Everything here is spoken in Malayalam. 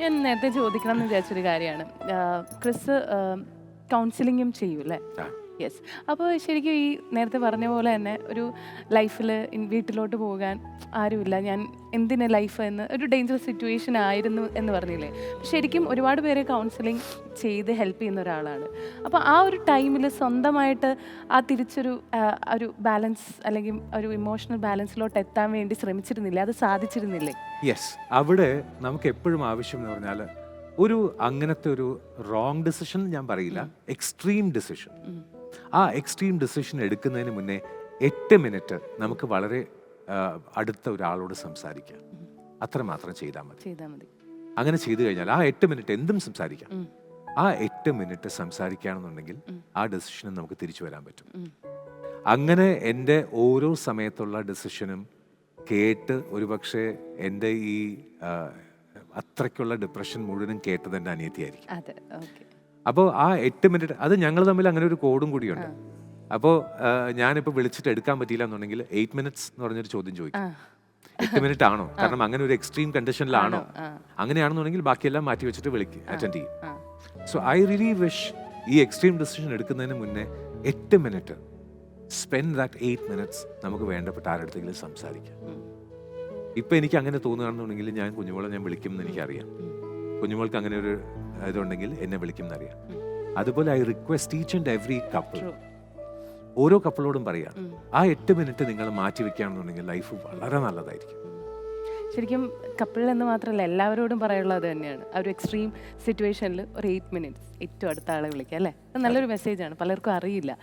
ഞാൻ നേരത്തെ ചോദിക്കണം എന്ന് വിചാരിച്ചൊരു കാര്യമാണ് ക്രിസ് കൗൺസിലിങ്ങും ചെയ്യൂല്ലേ. യെസ് അപ്പോൾ ശരിക്കും ഈ നേരത്തെ പറഞ്ഞ പോലെ തന്നെ ഒരു ലൈഫിൽ വീട്ടിലോട്ട് പോകാൻ ആരുമില്ല. ഞാൻ എന്തിനെ ലൈഫ് എന്ന് ഒരു ഡേഞ്ചറസ് സിറ്റുവേഷൻ ആയിരുന്നു എന്ന് പറഞ്ഞില്ലേ? ശരിക്കും ഒരുപാട് പേരെ കൗൺസിലിംഗ് ചെയ്ത് ഹെൽപ്പ് ചെയ്യുന്ന ഒരാളാണ്. അപ്പോൾ ആ ഒരു ടൈമിൽ സ്വന്തമായിട്ട് ആ തിരിച്ചൊരു ഒരു ബാലൻസ് അല്ലെങ്കിൽ ഒരു ഇമോഷണൽ ബാലൻസിലോട്ട് എത്താൻ വേണ്ടി ശ്രമിച്ചിരുന്നില്ലേ? അത് സാധിച്ചിരുന്നില്ലേ? യെസ് അവിടെ നമുക്ക് എപ്പോഴും ആവശ്യം എന്ന് പറഞ്ഞാൽ ഒരു അങ്ങനത്തെ ഒരു റോങ് ഡിസിഷൻ ഞാൻ പറയില്ല. എക്സ്ട്രീം ഡിസിഷൻ ആ എക്സ്ട്രീം ഡിസിഷൻ എടുക്കുന്നതിന് മുന്നേ എട്ട് മിനിറ്റ് നമുക്ക് വളരെ അടുത്ത ഒരാളോട് സംസാരിക്കാം. അത്ര മാത്രം ചെയ്താൽ മതി. ചെയ്താൽ മതി. അങ്ങനെ ചെയ്തു കഴിഞ്ഞാൽ ആ എട്ട് മിനിറ്റ് എന്തും സംസാരിക്കാം. ആ എട്ട് മിനിറ്റ് സംസാരിക്കുകയാണെന്നുണ്ടെങ്കിൽ ആ ഡെസിഷനും നമുക്ക് തിരിച്ചു വരാൻ പറ്റും. അങ്ങനെ എന്റെ ഓരോ സമയത്തുള്ള ഡെസിഷനും കേട്ട് ഒരുപക്ഷെ എന്റെ ഈ അത്രയ്ക്കുള്ള ഡിപ്രഷൻ മുഴുവനും കേട്ടത് എന്റെ അനിയത്തിയായിരിക്കും. അപ്പോൾ ആ എട്ട് മിനിറ്റ് അത് ഞങ്ങൾ തമ്മിൽ അങ്ങനെ ഒരു കോഡും കൂടിയുണ്ട്. അപ്പോൾ ഞാനിപ്പോൾ വിളിച്ചിട്ട് എടുക്കാൻ പറ്റിയില്ല എന്നുണ്ടെങ്കിൽ എയ്റ്റ് മിനിറ്റ്സ് എന്ന് പറഞ്ഞൊരു ചോദ്യം ചോദിക്കും. എട്ട് മിനിറ്റ് ആണോ? കാരണം അങ്ങനെ ഒരു എക്സ്ട്രീം കണ്ടീഷനിലാണോ? അങ്ങനെയാണെന്നുണ്ടെങ്കിൽ ബാക്കിയെല്ലാം മാറ്റി വെച്ചിട്ട് വിളിക്കും അറ്റൻഡ് ചെയ്യും. സോ ഐ റിയലി വിഷ് ഈ എക്സ്ട്രീം ഡിസിഷൻ എടുക്കുന്നതിന് മുന്നേ എട്ട് minute spend that eight minutes നമുക്ക് വേണ്ടപ്പെട്ട ആരുടെങ്കിലും സംസാരിക്കാം. ഇപ്പം എനിക്ക് അങ്ങനെ തോന്നുകയാണെന്നുണ്ടെങ്കിൽ ഞാൻ കുഞ്ഞുമോളെ ഞാൻ വിളിക്കും എന്ന് എനിക്കറിയാം. കുഞ്ഞുമോൾക്ക് അങ്ങനെ ഒരു ഇതുണ്ടെങ്കിൽ എന്നെ വിളിക്കും എന്നറിയാം. അതുപോലെ I request each and every couple ഓരോ കപ്പിളോടും പറയാം ആ എട്ട് മിനിറ്റ് നിങ്ങൾ മാറ്റി വെക്കുകയാണെന്നുണ്ടെങ്കിൽ ലൈഫ് വളരെ നല്ലതായിരിക്കും. ശരിക്കും കപ്പിളിൽ എന്ന് മാത്രമല്ല എല്ലാവരോടും പറയാനുള്ളത് തന്നെയാണ്. ആ ഒരു എക്സ്ട്രീം സിറ്റുവേഷനിൽ ഒരു എയ്റ്റ് മിനിറ്റ്സ് ഏറ്റവും അടുത്ത ആളെ വിളിക്കുക അല്ലേ? നല്ലൊരു മെസ്സേജാണ് പലർക്കും അറിയില്ല.